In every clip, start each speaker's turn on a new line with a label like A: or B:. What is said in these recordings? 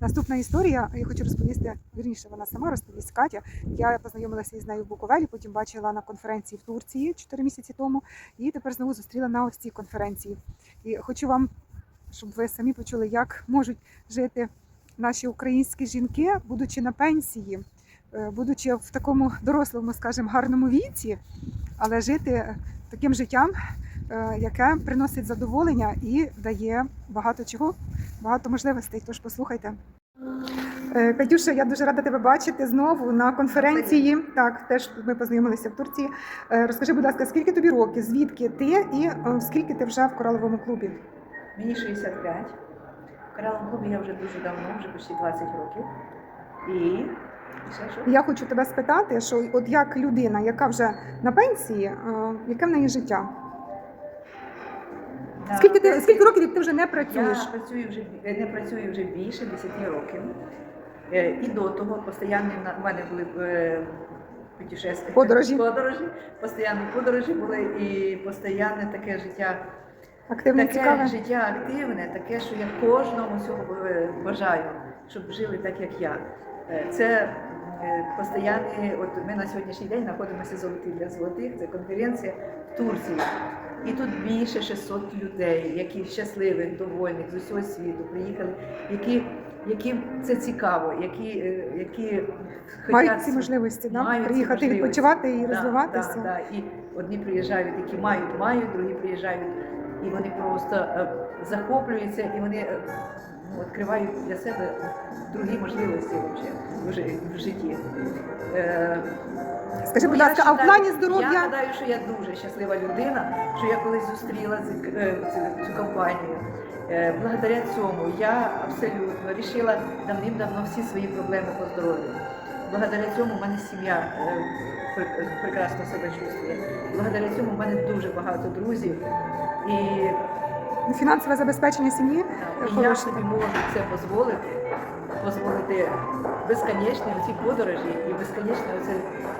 A: Наступна історія, я хочу розповісти, вірніше, вона сама розповість Катя. Я познайомилася із нею в Буковелі, потім бачила на конференції в Турції 4 місяці тому, і тепер знову зустріла на ось цій конференції. І хочу вам, щоб ви самі почули, як можуть жити наші українські жінки, будучи на пенсії, е, будучи в такому дорослому, скажімо, гарному віці, але жити таким життям, е, яке приносить задоволення і дає багато чого, багато можливостей. Тож послухайте. Е, Катюша, я дуже рада тебе бачити знову на конференції. Так, теж ми познайомилися в Турції. Е, Розкажи, будь ласка, скільки тобі років, звідки ти і е, скільки ти вже в кораловому клубі?
B: Мені 65. В кораловому клубі я вже дуже давно, вже почти 20 років. І?
A: Я хочу тебе спитати, що от як людина, яка вже на пенсії, яке в неї життя? Скільки ти скільки років як ти вже не
B: Я
A: працюєш?
B: працюю вже не працюю вже більше 10 років. Е, І до того постійно в мене були е, путешествия.
A: Подорожі.
B: Подорожі, постійні подорожі були і постійне таке життя.
A: Активне
B: таке
A: цікаве.
B: життя активне, таке, що я кожному цього е, бажаю, щоб жили так, як я. Е, Це е, от ми на сьогоднішній день знаходимося золоті для золотих, це конференція в Турції. І тут більше 600 людей, які щасливих, довольних з усього світу приїхали, які, яким це цікаво, які, е, які
A: Мають
B: хотять
A: ці можливості, да?
B: мають
A: приїхати
B: можливості.
A: відпочивати і
B: Да,
A: розвиватися.
B: Да, да. І одні приїжджають, які мають, мають, другі приїжджають, і вони просто е, захоплюються, і вони відкривають для себе другі можливості в, житті. Е,
A: Скажи,
B: ну,
A: будь ласка, а в плані
B: Я гадаю, що я дуже щаслива людина, що я колись зустріла цю, е, цю, компанію. Е, Благодаря цьому я абсолютно рішила давним-давно всі свої проблеми по здоров'ю. Благодаря цьому в мене сім'я прекрасно себе чувствує. Благодаря цьому в мене дуже багато друзів. І,
A: фінансове забезпечення сім'ї
B: і я
A: хороше.
B: собі можу це дозволити, дозволити безконечні ці подорожі і безконечне оце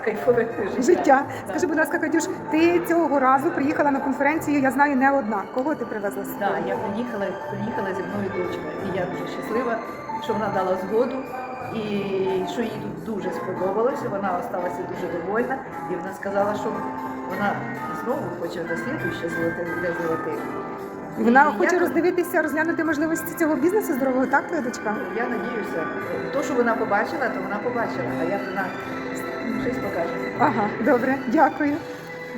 B: кайфове життя.
A: життя. Скажи, будь ласка, Катюш, ти цього разу приїхала на конференцію, я знаю, не одна. Кого ти привезла з собою?
B: Так, я приїхала, приїхала зі мною дочка, і я дуже щаслива, що вона дала згоду, і що їй тут дуже сподобалося. Вона залишилася дуже довольна, і вона сказала, що вона знову хоче до слідуюче золоте для золотих.
A: Вона
B: І
A: хоче
B: я-
A: роздивитися, розглянути можливості цього бізнесу здорового, так, твоя дочка?
B: Я надіюся, то, що вона побачила, то вона побачила, а як вона щось покаже.
A: Ага, добре, дякую.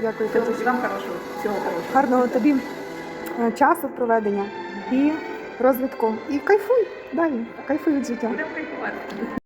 A: Дякую,
B: Всього вам хорошого, всього хорошого.
A: Гарного тобі е, часу проведення і розвитку. І кайфуй далі, кайфуй від життя.